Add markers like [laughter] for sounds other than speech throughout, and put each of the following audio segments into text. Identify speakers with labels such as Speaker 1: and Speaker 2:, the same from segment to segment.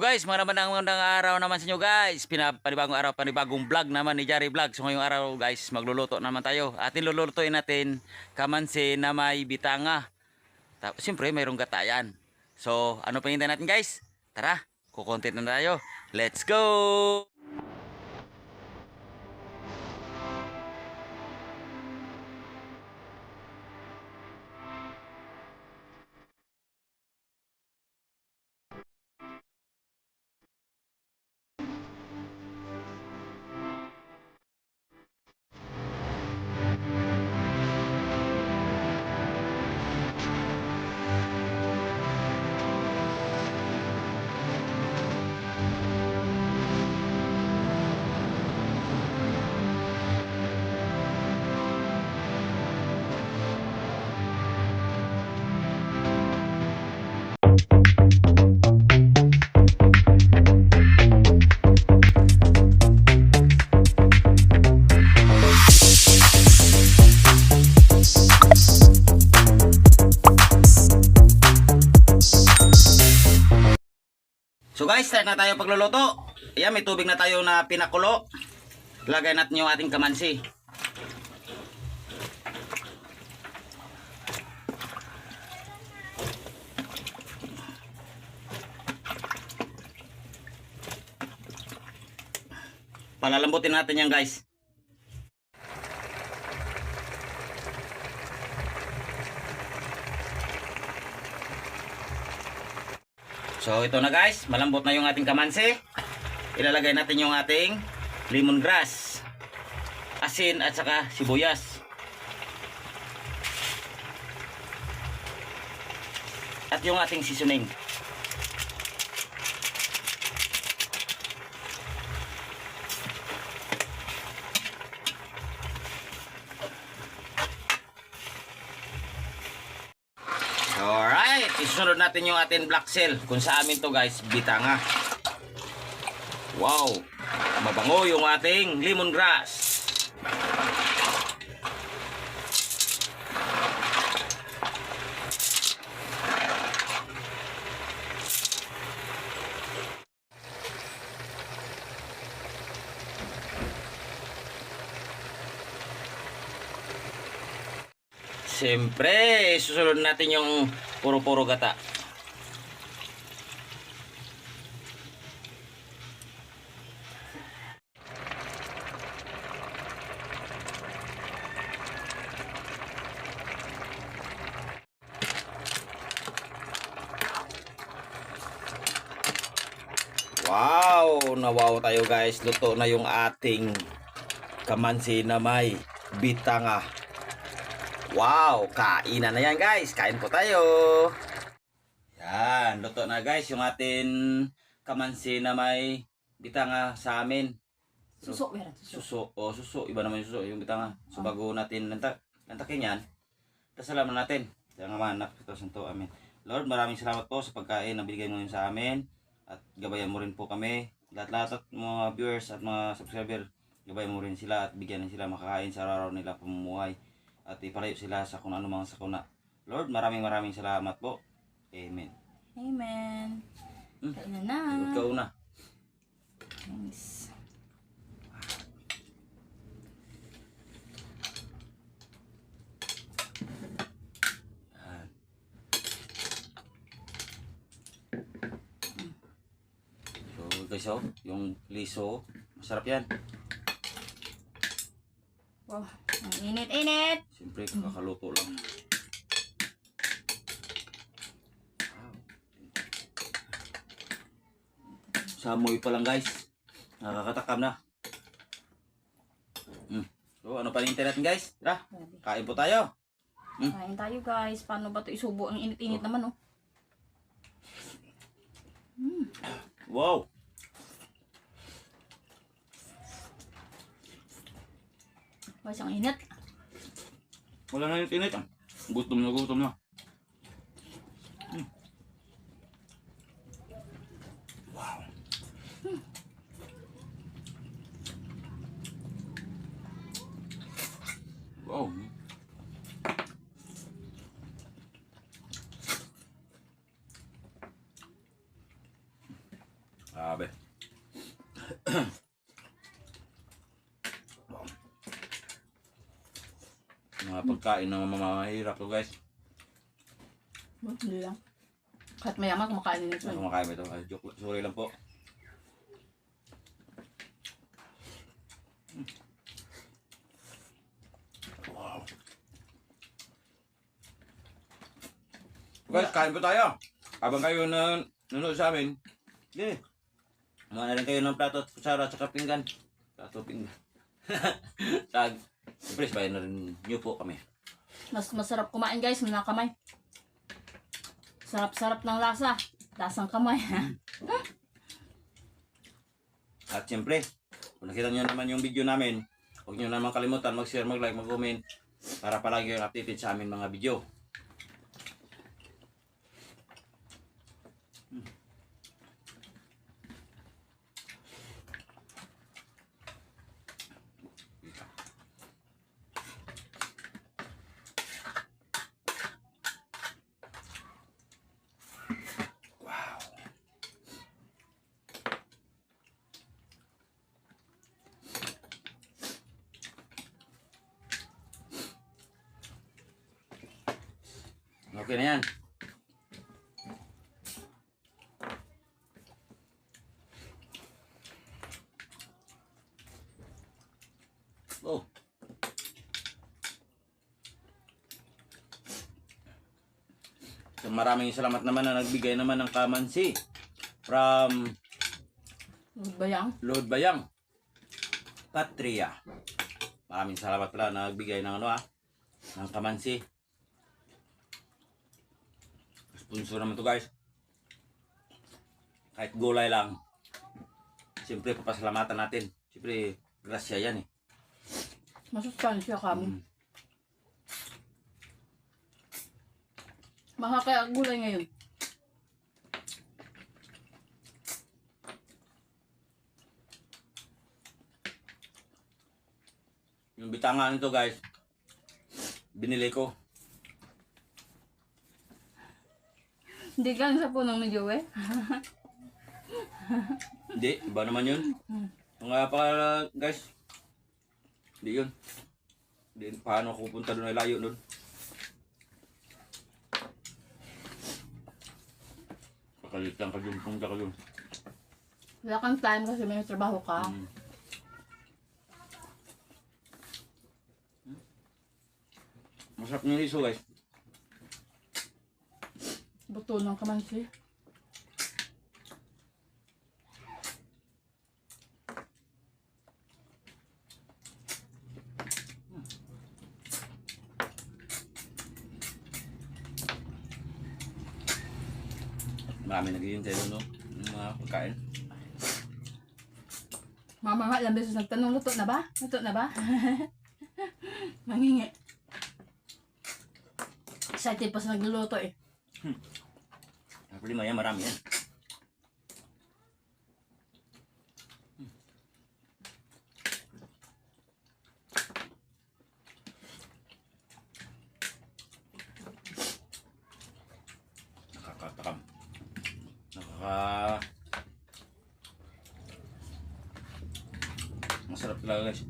Speaker 1: Guys, mga naman ang magandang araw naman sa inyo guys. Pina, panibagong araw, panibagong vlog naman ni Jari Vlog. So ngayong araw guys, magluluto naman tayo. Atin lulutuin natin kamansi na may bitanga. Tapos siyempre mayroong gatayan. So ano pa natin guys? Tara, kukontent na tayo. Let's go! Start na tayo pagluluto. Ayan, may tubig na tayo na pinakulo. Lagay natin yung ating kamansi. Palalambutin natin yan guys. So ito na guys, malambot na yung ating kamansi. Ilalagay natin yung ating lemongrass, asin at saka sibuyas. At yung ating seasoning. Isunod natin yung ating black cell. Kung sa amin to guys, bitanga. Wow, mabango yung ating lemongrass. Siyempre, susunod natin yung puro-puro gata. Wow! Nawaw tayo guys. Luto na yung ating kamansi na may bitanga. Wow, kainan na yan guys. Kain po tayo. Yan, luto na guys yung atin kamansi na may bitanga sa amin.
Speaker 2: Suso, meron. Suso.
Speaker 1: Suso, o suso, iba naman yung suso, yung bitanga. So bago natin lantak, lantakin yan, dasalaman natin. Kaya nga manak, ito santo, amin. Lord, maraming salamat po sa pagkain na binigay mo sa amin. At gabayan mo rin po kami. Lahat-lahat at mga viewers at mga subscriber, gabayan mo rin sila at bigyan sila makakain sa araw nila pamumuhay at ipalayo sila sa kung ano mga sakuna. Lord, maraming maraming salamat po. Amen.
Speaker 2: Amen.
Speaker 1: Hmm.
Speaker 2: Kain na na.
Speaker 1: ka una.
Speaker 2: Nice.
Speaker 1: Yan. So guys, oh, yung liso, masarap yan.
Speaker 2: Wow. Init-init.
Speaker 1: Siyempre, kakakaluto lang. Wow. Samoy pa lang guys. Nakakatakam na. Mm. So, ano pa nintay natin guys? Tara, kain po tayo. Hmm.
Speaker 2: Kain tayo guys. Paano ba ito isubo? Ang init-init naman oh.
Speaker 1: Wow!
Speaker 2: Guys, ang init.
Speaker 1: Wala na yung tinit. ah. Gutom na gutom na. Mm. Wow. Wow. Grabe. Mga pagkain ng mamamahirap to guys.
Speaker 2: Hindi lang. Kahit mayaman, kumakain din ito.
Speaker 1: Ano
Speaker 2: eh.
Speaker 1: kumakain ba ito? Ay, joke, lang. sorry lang po. Wow. Guys, kain po tayo. Habang kayo na nanonood sa amin, hindi. Mga na kayo ng plato at kutsara at saka pinggan. Plato, pinggan. [laughs] Tag. Siyempre, sabayan na rin niyo po kami.
Speaker 2: Mas masarap kumain guys, mga kamay. Sarap-sarap ng lasa. Lasang kamay. [laughs]
Speaker 1: At siyempre, kung nakita nyo naman yung video namin, huwag nyo naman kalimutan mag-share, mag-like, mag-comment para palagi yung updated sa amin mga video. Okay na yan. Oh. So maraming salamat naman na nagbigay naman ng kamansi from
Speaker 2: Bayang.
Speaker 1: Lord Bayang. Patria. Maraming salamat pala na nagbigay ng ano ah, ng kamansi. Sponsor naman to guys. Kahit gulay lang. Siyempre papasalamatan natin. Siyempre grasya yan eh.
Speaker 2: Masustansya kami.
Speaker 1: Mm.
Speaker 2: Mahal kaya ang gulay ngayon.
Speaker 1: Yung bitanga nito guys, binili ko.
Speaker 2: Hindi ka sa punong ni Joey.
Speaker 1: Hindi, iba naman yun. Mga pa guys, hindi yun. Hindi, paano ako pupunta doon ay layo doon. Pakalit lang ka dun, punta ka dun.
Speaker 2: Wala kang time kasi may trabaho ka.
Speaker 1: Mm. Masarap ng liso guys.
Speaker 2: Buto ng kamansi.
Speaker 1: Marami naghihintay doon no. Ng mga pagkain.
Speaker 2: Mama nga, ilang beses nagtanong, luto na ba? Luto na ba? [laughs] Mangingi. Excited pa sa nagluluto eh.
Speaker 1: Ang problema yan, marami yan. Nakakatakam. Nakaka... Masarap talaga guys.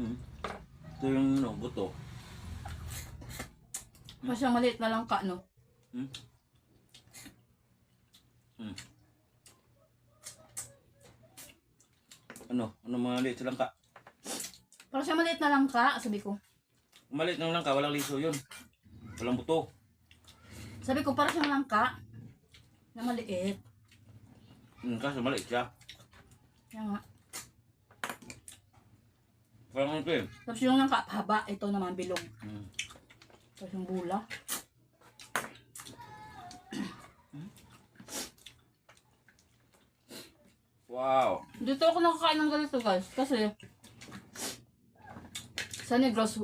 Speaker 1: Hmm. Ito yung ano, buto.
Speaker 2: Mas yung maliit na lang ka, no?
Speaker 1: Hmm? Hmm. Ano? Ano mga liit lang ka?
Speaker 2: Parang siya maliit na lang ka, sabi ko.
Speaker 1: Maliit na lang ka, walang liso yun. Walang buto.
Speaker 2: Sabi ko, parang siyang langka. Na maliit.
Speaker 1: Hmm, kaso maliit siya.
Speaker 2: Kaya nga.
Speaker 1: Parang ito eh.
Speaker 2: Tapos yung langka, haba. Ito naman, bilog.
Speaker 1: Hmm.
Speaker 2: Tapos yung bula.
Speaker 1: Wow.
Speaker 2: Dito ako nakakain ng ganito, guys. Kasi, sa Negros,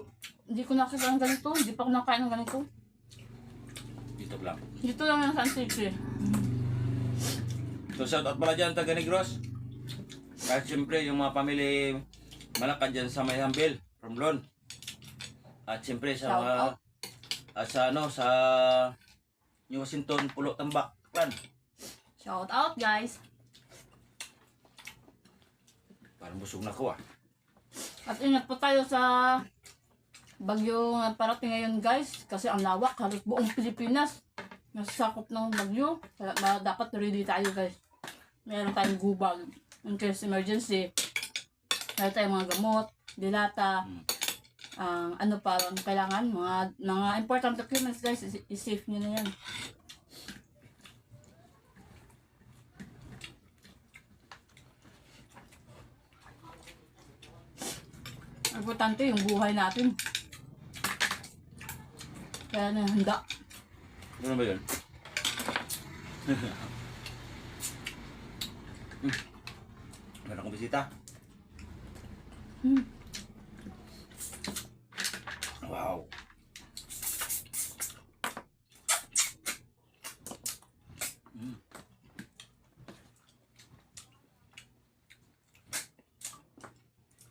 Speaker 2: hindi ko nakita ng ganito. Hindi pa ako nakakain ng ganito.
Speaker 1: Dito lang.
Speaker 2: Dito lang yung San City.
Speaker 1: So shout out pala dyan, taga Negros. Kahit siyempre yung mga pamilya malakad dyan sa may Hambil, from Lon. At siyempre sa
Speaker 2: Shout
Speaker 1: mga,
Speaker 2: out.
Speaker 1: At sa ano, sa New Washington, Pulo, Tambak. Plan.
Speaker 2: Shout out guys.
Speaker 1: Parang busog na ko ah.
Speaker 2: At ingat po tayo sa bagyo nga parating ngayon guys. Kasi ang lawak, halos buong Pilipinas. Nasasakop ng bagyo. Kaya dapat ready tayo guys. Meron tayong gubag. In case emergency. Meron tayong mga gamot, dilata.
Speaker 1: Mm.
Speaker 2: Ang ano pa ang kailangan. Mga, mga important documents guys. is- I-save nyo na yan. Importante yung buhay natin. Kaya na handa.
Speaker 1: Ano ba yun? [laughs] hmm. Meron akong bisita.
Speaker 2: Hmm.
Speaker 1: Wow. Mm.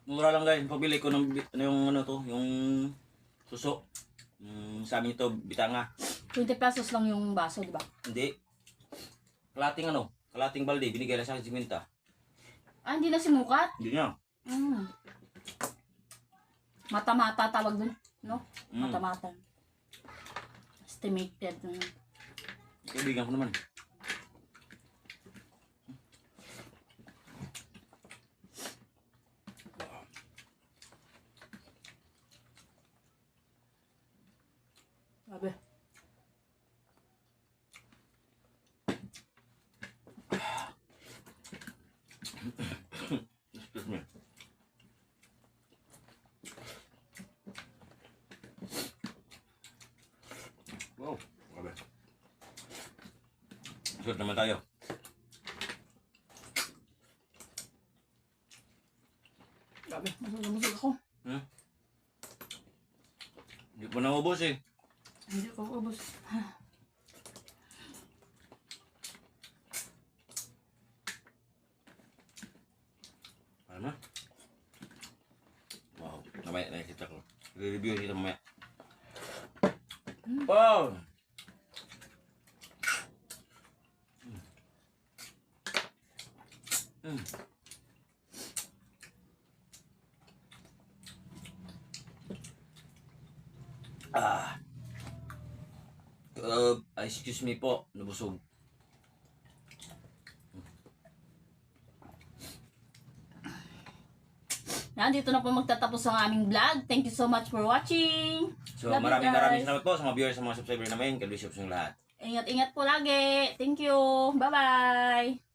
Speaker 1: Mura lang guys, pabili ko ng ano yung ano to, yung suso. Mm, sa amin ito, bitanga.
Speaker 2: 20 pesos lang yung baso, di ba?
Speaker 1: Hindi. Kalating ano, kalating balde, binigay na sa akin 50.
Speaker 2: Ah, hindi na sinukat?
Speaker 1: Hindi niya.
Speaker 2: Mm. Mata-mata tawag dun, no?
Speaker 1: Mm.
Speaker 2: Mata-mata. Estimated.
Speaker 1: Kaibigan ko naman.
Speaker 2: Sabi.
Speaker 1: Excuse me. Wow, grabe. Suot naman tayo.
Speaker 2: Sabi. Masag-masag ako.
Speaker 1: Hmm? Hindi po naubos eh.
Speaker 2: Hindi ko ubos.
Speaker 1: Ano na? Wow, namaya nakikita ko. Re-review kita mamaya. Wow! Mm. Ah. Uh, excuse me po, nabusog.
Speaker 2: Yan, dito na po magtatapos ang aming vlog. Thank you so much for watching.
Speaker 1: So
Speaker 2: Love
Speaker 1: maraming maraming salamat po sa mga viewers, sa mga subscriber namin. God bless you po sa lahat.
Speaker 2: Ingat-ingat po lagi. Thank you. Bye-bye.